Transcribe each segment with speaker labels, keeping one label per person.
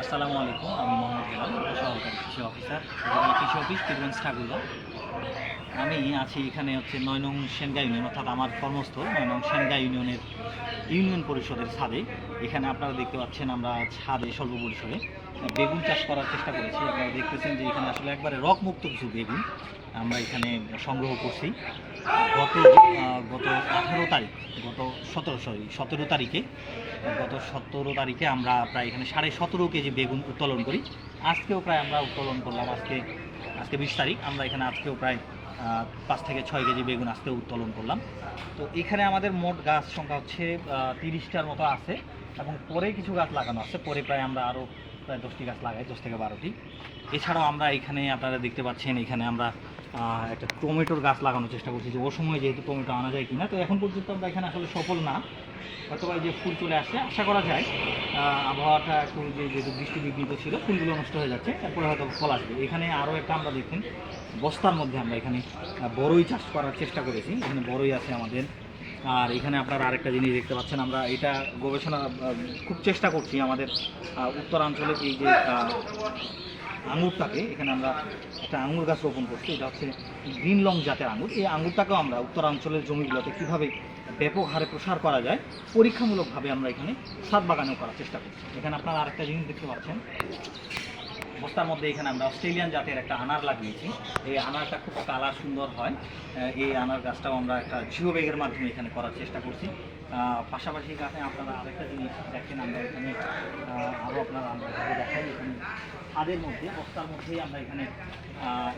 Speaker 1: আসসালামু আলাইকুম আমি মোহাম্মদ গেলাম সহকারী কৃষি অফিসার কৃষি অফিস কিরগঞ্জ ঠাকুরগা আমি আছি এখানে হচ্ছে নয় নং সেনগা ইউনিয়ন, অর্থাৎ আমার কর্মস্থল নয় নং সেনগা ইউনিয়নের ইউনিয়ন পরিষদের ছাদে। এখানে আপনারা দেখতে পাচ্ছেন আমরা ছাদে স্বল্প পরিসরে বেগুন চাষ করার চেষ্টা করেছি। আপনারা দেখতেছেন যে এখানে আসলে একবারে রকমুক্ত কিছু বেগুন আমরা এখানে সংগ্রহ করছি। গত গত আঠেরো তারিখ, গত সতেরো, সরি, সতেরো তারিখে, গত সতেরো তারিখে আমরা প্রায় এখানে সাড়ে সতেরো কেজি বেগুন উত্তোলন করি। আজকেও প্রায় আমরা উত্তোলন করলাম, আজকে আজকে বিশ তারিখ। আমরা এখানে আজকেও প্রায় পাঁচ থেকে ছয় কেজি বেগুন আজকে উত্তোলন করলাম। তো এখানে আমাদের মোট গাছ সংখ্যা হচ্ছে তিরিশটার মতো আছে এবং পরে কিছু গাছ লাগানো আছে। পরে প্রায় আমরা আরও প্রায় দশটি গাছ লাগাই, দশ থেকে বারোটি। এছাড়াও আমরা এখানে আপনারা দেখতে পাচ্ছেন, এখানে আমরা একটা টমেটোর গাছ লাগানোর চেষ্টা করছি যে ও সময় যেহেতু টমেটো আনা যায় কিনা। তো এখন পর্যন্ত আমরা এখানে আসলে সফল না। হয়তো যে ফুল চলে আসছে আশা করা যায় আবহাওয়াটা একটু যে যেহেতু বৃষ্টি বিঘ্নিত ছিল ফুলগুলো নষ্ট হয়ে যাচ্ছে তারপরে হয়তো ফল আসবে। এখানে আরও একটা আমরা দেখেন বস্তার মধ্যে আমরা এখানে বড়ই চাষ করার চেষ্টা করেছি। এখানে বড়ই আছে আমাদের। আর এখানে আপনারা আরেকটা জিনিস দেখতে পাচ্ছেন আমরা এটা গবেষণা খুব চেষ্টা করছি আমাদের আহ, উত্তরাঞ্চলের এই যে আঙুরটাকে, এখানে আমরা একটা আঙুর গাছ রোপণ করছি, এটা হচ্ছে গ্রিন লং জাতের আঙুর। এই আঙুরটাকেও আমরা উত্তরাঞ্চলের জমিগুলোতে কীভাবে ব্যাপক হারে প্রসার করা যায়, পরীক্ষামূলকভাবে আমরা এখানে সাত বাগানেও করার চেষ্টা করছি। এখানে আপনারা আরেকটা জিনিস দেখতে পাচ্ছেন। বস্তার মধ্যে এখানে আমরা অস্ট্রেলিয়ান জাতের একটা আনার লাগিয়েছি। এই আনারটা খুব কালার সুন্দর হয়। এই আনার গাছটাও আমরা একটা জিও ব্যাগের মাধ্যমে এখানে করার চেষ্টা করছি। পাশাপাশি এখানে আপনারা আরেকটা জিনিস দেখেন, আমরা এখানে আরও আপনারা আমরা দেখাই, এখানে ছাদের মধ্যে, বস্তার মধ্যেই আমরা এখানে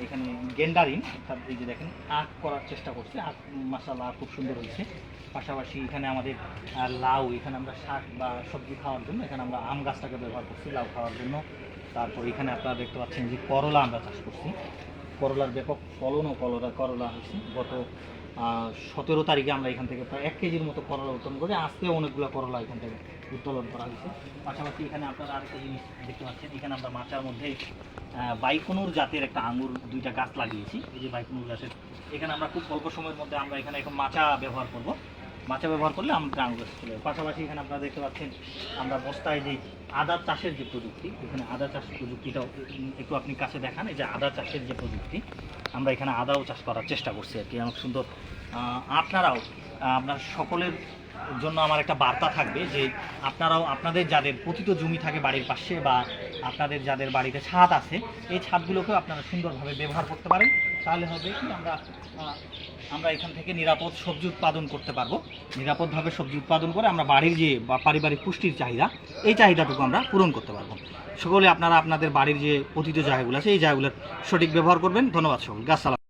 Speaker 1: এখানে গেন্ডারিন অর্থাৎ এই যে দেখেন, আখ করার চেষ্টা করছি, আখ মাসাল্লাহ খুব সুন্দর হয়েছে। পাশাপাশি এখানে আমাদের লাউ, এখানে আমরা শাক বা সবজি খাওয়ার জন্য, এখানে আমরা আম গাছটাকে ব্যবহার করছি লাউ খাওয়ার জন্য। তারপর এখানে আপনারা দেখতে পাচ্ছেন যে করলা আমরা চাষ করছি। করলার ব্যাপক ফলনও করলা করলা হয়েছে। গত সতেরো তারিখে আমরা এখান থেকে প্রায় এক কেজির মতো করলা উত্তোলন করি আজকে অনেকগুলো করলা এখান থেকে উত্তোলন করা হয়েছে। পাশাপাশি এখানে আপনারা আরেকটা জিনিস দেখতে পাচ্ছেন, এখানে আমরা মাচার মধ্যে বাইকনুর জাতের একটা আঙুর দুইটা গাছ লাগিয়েছি। এই যে বাইকনুর গাছের, এখানে আমরা খুব অল্প সময়ের মধ্যে আমরা এখানে এখন মাচা ব্যবহার করব। মাচা ব্যবহার করলে আমরা গাছ চলে পাশাপাশি এখানে আপনারা দেখতে পাচ্ছেন, আমরা বস্তায় যে আদা চাষের যে প্রযুক্তি, এখানে আদা চাষ প্রযুক্তিটাও একটু আপনি কাছে দেখান, এই যে আদা চাষের যে প্রযুক্তি, আমরা এখানে আদাও চাষ করার চেষ্টা করছি আর কি। অনেক সুন্দর আপনারাও আপনার সকলের জন্য আমার একটা বার্তা থাকবে যে আপনারাও, আপনাদের যাদের পতিত জমি থাকে বাড়ির পাশে বা আপনাদের যাদের বাড়িতে ছাদ আছে, এই ছাদগুলোকেও আপনারা সুন্দরভাবে ব্যবহার করতে পারেন। তাহলে হবে কি, আমরা আমরা এখান থেকে নিরাপদ সবজি উৎপাদন করতে পারব। নিরাপদভাবে সবজি উৎপাদন করে আমরা বাড়ির যে পারিবারিক পুষ্টির চাহিদা, এই চাহিদাটুকু আমরা পূরণ করতে পারব। সকলে আপনারা, আপনাদের বাড়ির যে পতিত জায়গাগুলো আছে, এই জায়গাগুলোর সঠিক ব্যবহার করবেন। ধন্যবাদ সকলকে। আসসালাম